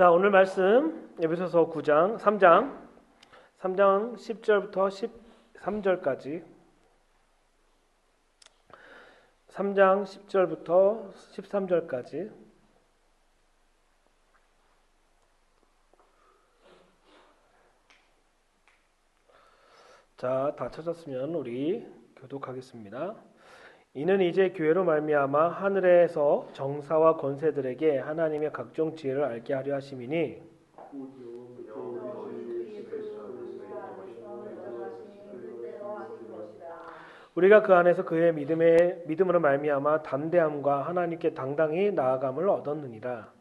자, 오늘 말씀 에베소서 9장 3장 3장 10절부터 13절까지 3장 10절부터 13절까지 자, 다 찾았으면 우리 교독하겠습니다. 이는 이제 교회로 말미암아 하늘에서 정사와 권세들에게 하나님의 각종 지혜를 알게 하려 하심이니 우리가 그 안에서 그의 믿음의 믿음으로 말미암아 담대함과 하나님께 당당히 나아감을 얻었느니라.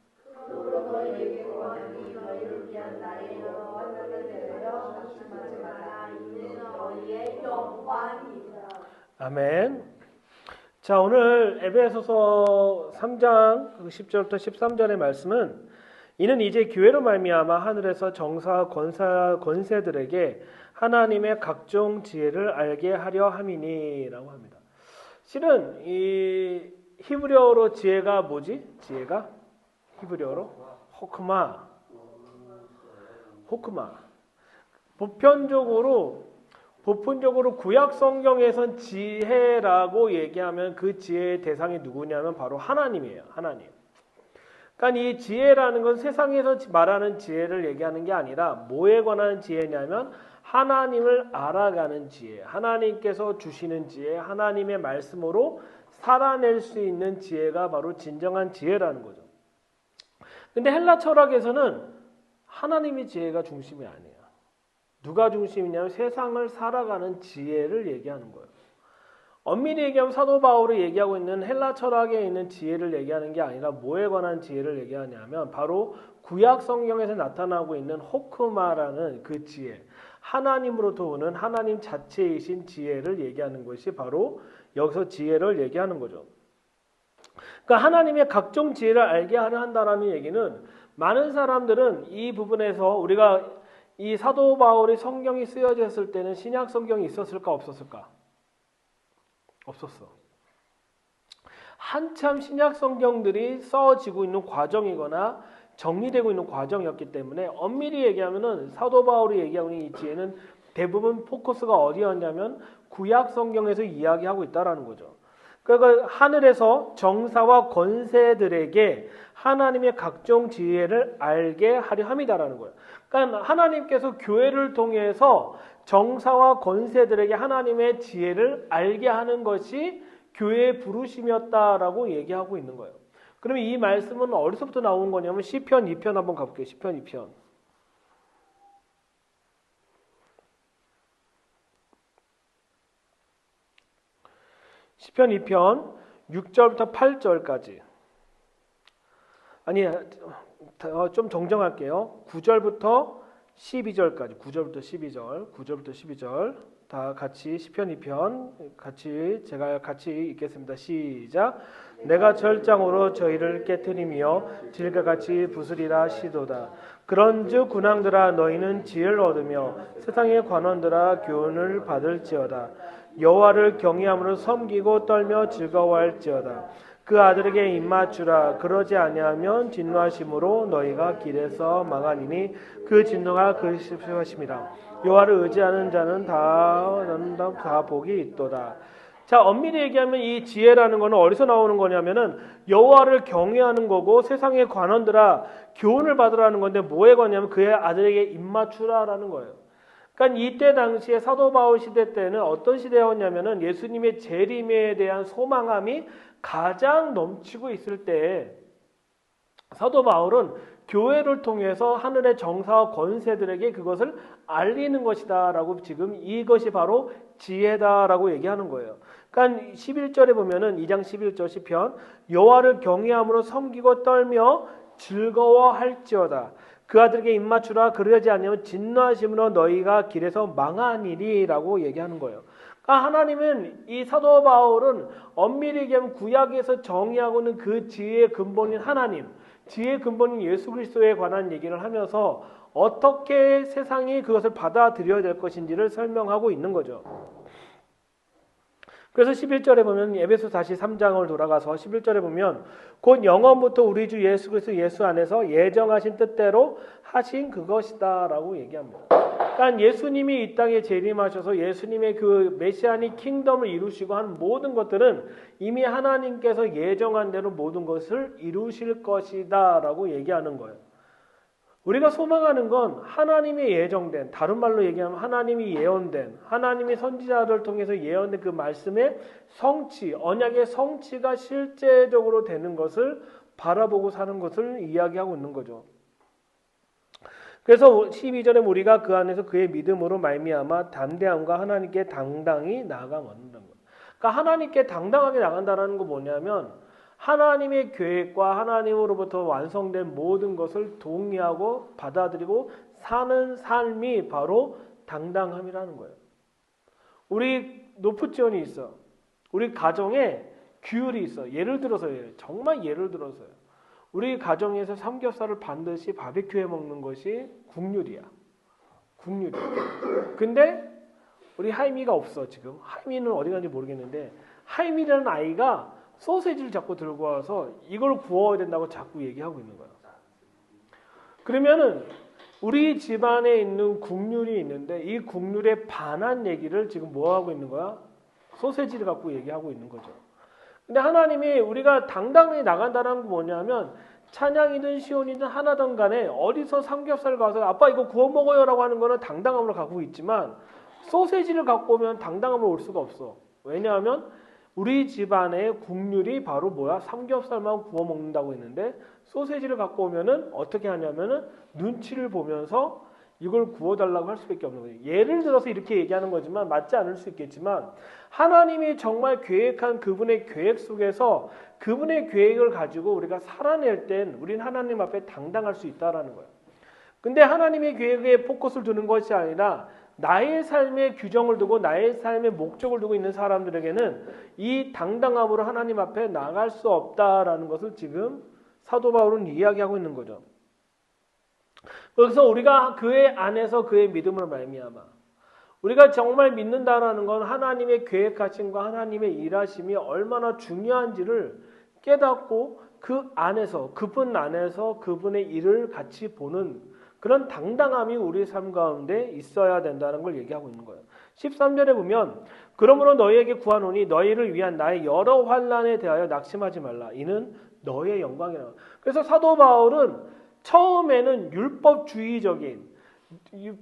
아멘. 자, 오늘 에베소서 3장 10절부터 13절의 말씀은 이는 이제 교회로 말미암아 하늘에서 정사 권사 권세들에게 하나님의 각종 지혜를 알게 하려 함이니라고 합니다. 실은 이 히브리어로 지혜가 뭐지? 지혜가 히브리어로 호크마 호크마 보편적으로 보편적으로 구약 성경에선 지혜라고 얘기하면 그 지혜의 대상이 누구냐면 바로 하나님이에요. 하나님. 그러니까 이 지혜라는 건 세상에서 말하는 지혜를 얘기하는 게 아니라 뭐에 관한 지혜냐면 하나님을 알아가는 지혜, 하나님께서 주시는 지혜, 하나님의 말씀으로 살아낼 수 있는 지혜가 바로 진정한 지혜라는 거죠. 근데 헬라 철학에서는 하나님의 지혜가 중심이 아니에요. 누가 중심이냐면 세상을 살아가는 지혜를 얘기하는 거예요. 엄밀히 얘기하면 사도 바울이 얘기하고 있는 헬라 철학에 있는 지혜를 얘기하는 게 아니라 뭐에 관한 지혜를 얘기하냐면 바로 구약 성경에서 나타나고 있는 호크마라는 그 지혜, 하나님으로부터 오는 하나님 자체이신 지혜를 얘기하는 것이 바로 여기서 지혜를 얘기하는 거죠. 그러니까 하나님의 각종 지혜를 알게 하려 한다라는 얘기는 많은 사람들은 이 부분에서 우리가 이 사도 바울이 성경이 쓰여졌을 때는 신약 성경이 있었을까 없었을까? 없었어. 한참 신약 성경들이 써지고 있는 과정이거나 정리되고 있는 과정이었기 때문에 엄밀히 얘기하면은 사도 바울이 얘기하고 있는 이 지혜는 대부분 포커스가 어디였냐면 구약 성경에서 이야기하고 있다라는 거죠. 그러니까 하늘에서 정사와 권세들에게 하나님의 각종 지혜를 알게 하려 함이다라는 거예요. 그러니까 하나님께서 교회를 통해서 정사와 권세들에게 하나님의 지혜를 알게 하는 것이 교회의 부르심이었다라고 얘기하고 있는 거예요. 그러면 이 말씀은 어디서부터 나온 거냐면 시편 2편 한번 가볼게요. 시편 2편. 시편 2편 6절부터 8절까지. 아니 어, 좀 정정할게요. 9절부터 12절까지. 9절부터 12절. 9절부터 12절. 다 같이 시편 2편 같이 제가 같이 읽겠습니다. 시작. 내가 절장으로 저희를 깨뜨리며 질과 같이 부수리라 시도다. 그런즉 군왕들아 너희는 지혜를 얻으며 세상의 관원들아 교훈을 받을지어다. 여호와를 경외함으로 섬기고 떨며 즐거워할지어다. 그 아들에게 입맞추라 그러지 아니하면 진노하심으로 너희가 길에서 망하니니 그 진노가 그리스도심이라 여호와를 의지하는 자는 다, 다, 다 복이 있도다. 자, 엄밀히 얘기하면 이 지혜라는 거는 어디서 나오는 거냐면은 여호와를 경외하는 거고 세상의 관원들아 교훈을 받으라는 건데 뭐에 관냐면 그의 아들에게 입맞추라라는 거예요. 그러니까 이때 당시에 사도 바울 시대 때는 어떤 시대였냐면은 예수님의 재림에 대한 소망함이 가장 넘치고 있을 때 사도 바울은 교회를 통해서 하늘의 정사와 권세들에게 그것을 알리는 것이다라고 지금 이것이 바로 지혜다라고 얘기하는 거예요. 그러니까 11절에 보면은 2장 11절 시편 여호와를 경외함으로 섬기고 떨며 즐거워할지어다. 그 아들에게 입맞추라 그러지 않으면 진노하심으로 너희가 길에서 망하니리라고 얘기하는 거예요. 그러니까 하나님은 이 사도 바울은 엄밀히 얘기하면 구약에서 정의하고 있는 그 지혜의 근본인 하나님, 지혜의 근본인 예수 그리스도에 관한 얘기를 하면서 어떻게 세상이 그것을 받아들여야 될 것인지를 설명하고 있는 거죠. 그래서 11절에 보면 에베소 다시 3장을 돌아가서 11절에 보면 곧 영원부터 우리 주 예수 그리스도 예수 안에서 예정하신 뜻대로 하신 그것이다라고 얘기합니다. 그러니까 예수님이 이 땅에 재림하셔서 예수님의 그 메시아닉 킹덤을 이루시고 한 모든 것들은 이미 하나님께서 예정한 대로 모든 것을 이루실 것이다라고 얘기하는 거예요. 우리가 소망하는 건 하나님의 예정된 다른 말로 얘기하면 하나님이 예언된 하나님의 선지자를 통해서 예언된 그 말씀의 성취 언약의 성취가 실제적으로 되는 것을 바라보고 사는 것을 이야기하고 있는 거죠. 그래서 12절에 우리가 그 안에서 그의 믿음으로 말미암아 담대함과 하나님께 당당히 나아가 얻는다는 거예요. 그러니까 하나님께 당당하게 나간다는 거 뭐냐면 하나님의 계획과 하나님으로부터 완성된 모든 것을 동의하고 받아들이고 사는 삶이 바로 당당함이라는 거예요. 우리 노프지원이 있어. 우리 가정에 규율이 있어. 예를 들어서 정말 예를 들어서요. 우리 가정에서 삼겹살을 반드시 바비큐 해 먹는 것이 국률이야. 국률이야. 근데 우리 하임이가 없어 지금. 하임이는 어디 간지 모르겠는데 하임이라는 아이가 소세지를 자꾸 들고 와서 이걸 구워야 된다고 자꾸 얘기하고 있는 거야. 그러면은 우리 집안에 있는 국률이 있는데 이 국률에 반한 얘기를 지금 뭐 하고 있는 거야? 소세지를 갖고 얘기하고 있는 거죠. 근데 하나님이 우리가 당당히 나간다는 건 뭐냐면 찬양이든 시온이든 하나든 간에 어디서 삼겹살 가서 아빠 이거 구워 먹어요라고 하는 거는 당당함을 갖고 있지만 소세지를 갖고 오면 당당함을 올 수가 없어. 왜냐하면 우리 집안의 국률이 바로 뭐야? 삼겹살만 구워 먹는다고 했는데 소세지를 갖고 오면은 어떻게 하냐면은 눈치를 보면서 이걸 구워달라고 할 수밖에 없는 거예요. 예를 들어서 이렇게 얘기하는 거지만 맞지 않을 수 있겠지만 하나님이 정말 계획한 그분의 계획 속에서 그분의 계획을 가지고 우리가 살아낼 땐 우리는 하나님 앞에 당당할 수 있다라는 거예요. 근데 하나님의 계획에 포커스를 두는 것이 아니라 나의 삶의 규정을 두고 나의 삶의 목적을 두고 있는 사람들에게는 이 당당함으로 하나님 앞에 나갈 수 없다라는 것을 지금 사도 바울은 이야기하고 있는 거죠. 그래서 우리가 그의 안에서 그의 믿음을 말미암아 우리가 정말 믿는다라는 건 하나님의 계획하심과 하나님의 일하심이 얼마나 중요한지를 깨닫고 그 안에서 그분 안에서 그분의 일을 같이 보는 그런 당당함이 우리 삶 가운데 있어야 된다는 걸 얘기하고 있는 거예요. 13절에 보면 그러므로 너희에게 구하노니 너희를 위한 나의 여러 환란에 대하여 낙심하지 말라. 이는 너의 영광이라. 그래서 사도 바울은 처음에는 율법주의적인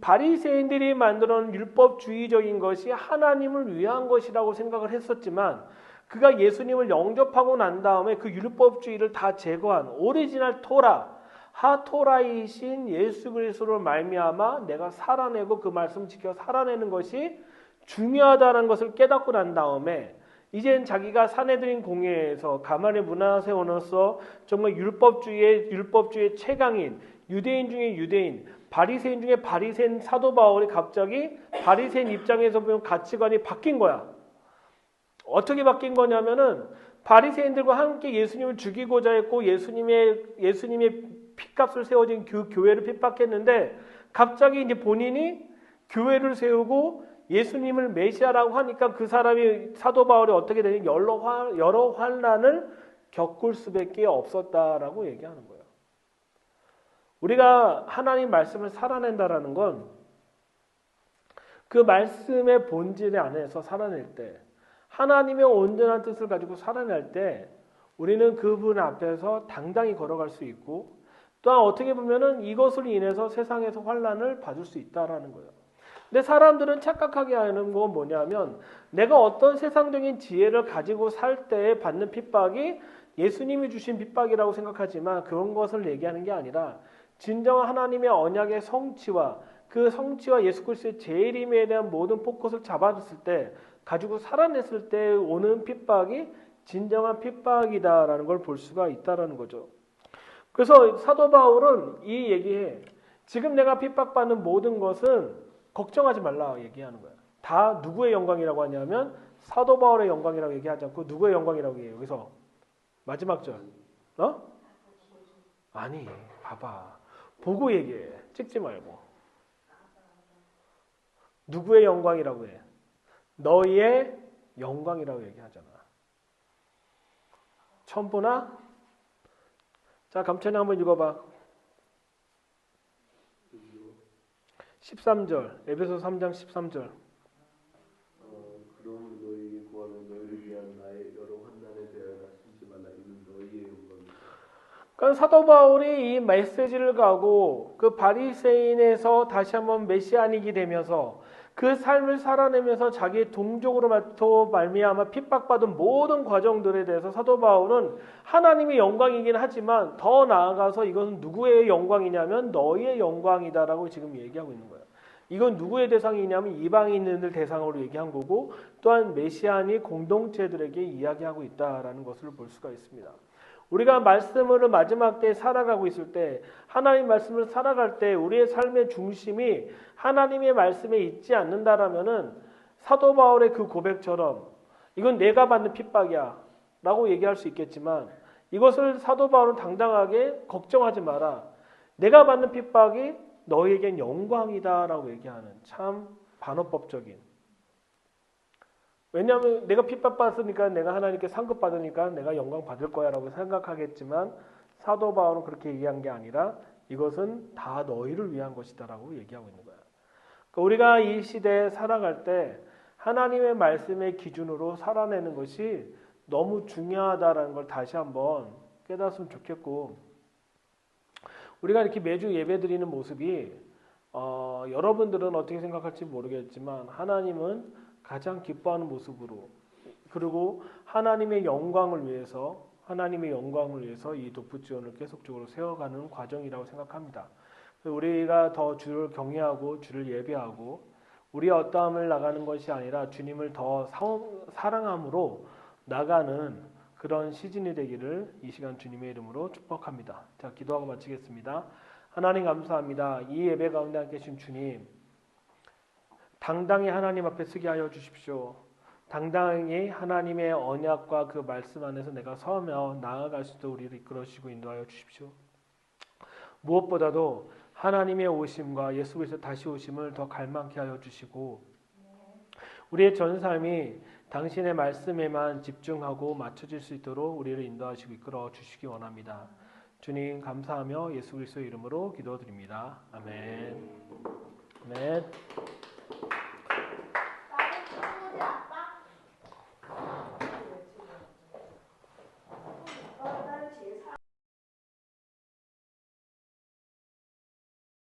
바리새인들이 만들어 놓은 율법주의적인 것이 하나님을 위한 것이라고 생각을 했었지만 그가 예수님을 영접하고 난 다음에 그 율법주의를 다 제거한 오리지널 토라 하토라이신 예수 그리스도를 말미암아 내가 살아내고 그 말씀 지켜 살아내는 것이 중요하다는 것을 깨닫고 난 다음에 이젠 자기가 사내들인 공회에서 가만히 문화 세워놓서 정말 율법주의의 율법주의 최강인 유대인 중에 유대인 바리새인 중에 바리새인 사도 바울이 갑자기 바리새인 입장에서 보면 가치관이 바뀐 거야. 어떻게 바뀐 거냐면은 바리새인들과 함께 예수님을 죽이고자 했고 예수님의 예수님의 핏값을 세워진 그 교회를 핍박했는데 갑자기 이제 본인이 교회를 세우고 예수님을 메시아라고 하니까 그 사람이 사도 바울이 어떻게 되니 여러, 화, 여러 환란을 겪을 수밖에 없었다라고 얘기하는 거예요. 우리가 하나님 말씀을 살아낸다라는 건 그 말씀의 본질 안에서 살아낼 때 하나님의 온전한 뜻을 가지고 살아낼 때 우리는 그분 앞에서 당당히 걸어갈 수 있고 또한 어떻게 보면은 이것을 인해서 세상에서 환란을 받을 수 있다라는 거예요. 근데 사람들은 착각하게 하는 건 뭐냐면 내가 어떤 세상적인 지혜를 가지고 살때 받는 핍박이 예수님이 주신 핍박이라고 생각하지만 그런 것을 얘기하는 게 아니라 진정한 하나님의 언약의 성취와 그 성취와 예수 그리스도의 재림에 대한 모든 포커스를 잡아줬을 때 가지고 살아냈을 때 오는 핍박이 진정한 핍박이다라는 걸 볼 수가 있다라는 거죠. 그래서 사도 바울은 이 얘기에 지금 내가 핍박받는 모든 것은 걱정하지 말라 얘기하는 거야. 다 누구의 영광이라고 하냐면 사도 바울의 영광이라고 얘기하지 않고 누구의 영광이라고 얘기해요. 여기서 마지막 절. 어? 아니, 봐봐. 보고 얘기해. 찍지 말고. 누구의 영광이라고 해? 너희의 영광이라고 얘기하잖아. 보나? 자, 감천이 한번 읽어봐. 13절, 에베소 3장 13절. 어, 그럼 너희에게 구하는 너희를 위한 나의 여러 환난에 대하여 나심지 말라 이는 너희의 영광이다. 그러니까 사도 바울이 이 메시지를 가고 그 바리새인에서 다시 한번 메시아닉이 되면서 그 삶을 살아내면서 자기의 동족으로부터 말미암아 핍박받은 모든 과정들에 대해서 사도 바울은 하나님의 영광이긴 하지만 더 나아가서 이것은 누구의 영광이냐면 너희의 영광이다라고 지금 얘기하고 있는 거예요. 이건 누구의 대상이냐면 이방인들 대상으로 얘기한 거고 또한 메시아니 공동체들에게 이야기하고 있다라는 것을 볼 수가 있습니다. 우리가 말씀을 마지막 때 살아가고 있을 때 하나님 말씀을 살아갈 때 우리의 삶의 중심이 하나님의 말씀에 있지 않는다라면은 사도 바울의 그 고백처럼 이건 내가 받는 핍박이야라고 얘기할 수 있겠지만 이것을 사도 바울은 당당하게 걱정하지 마라. 내가 받는 핍박이 너에겐 영광이다라고 얘기하는 참 반어법적인 왜냐하면 내가 핍박받으니까 내가 하나님께 상급받으니까 내가 영광 받을 거야라고 생각하겠지만 사도 바울은 그렇게 얘기한 게 아니라 이것은 다 너희를 위한 것이다라고 얘기하고 있는 거야. 그러니까 우리가 이 시대에 살아갈 때 하나님의 말씀의 기준으로 살아내는 것이 너무 중요하다라는 걸 다시 한번 깨닫으면 좋겠고 우리가 이렇게 매주 예배 드리는 모습이 어, 여러분들은 어떻게 생각할지 모르겠지만 하나님은 가장 기뻐하는 모습으로 그리고 하나님의 영광을 위해서 하나님의 영광을 위해서 이 도프지원을 계속적으로 세워가는 과정이라고 생각합니다. 우리가 더 주를 경외하고 주를 예배하고 우리의 어떠함을 나가는 것이 아니라 주님을 더 사랑함으로 나가는 그런 시즌이 되기를 이 시간 주님의 이름으로 축복합니다. 자, 기도하고 마치겠습니다. 하나님 감사합니다. 이 예배 가운데 함께 계신 주님 당당히 하나님 앞에 서게 하여 주십시오. 당당히 하나님의 언약과 그 말씀 안에서 내가 서며 나아갈 수 있도록 우리를 이끌어주시고 인도하여 주십시오. 무엇보다도 하나님의 오심과 예수 그리스도 다시 오심을 더 갈망케 하여 주시고 우리의 전 삶이 당신의 말씀에만 집중하고 맞춰질 수 있도록 우리를 인도하시고 이끌어 주시기 원합니다. 주님 감사하며 예수 그리스도 이름으로 기도드립니다. 아멘. 아멘. 야.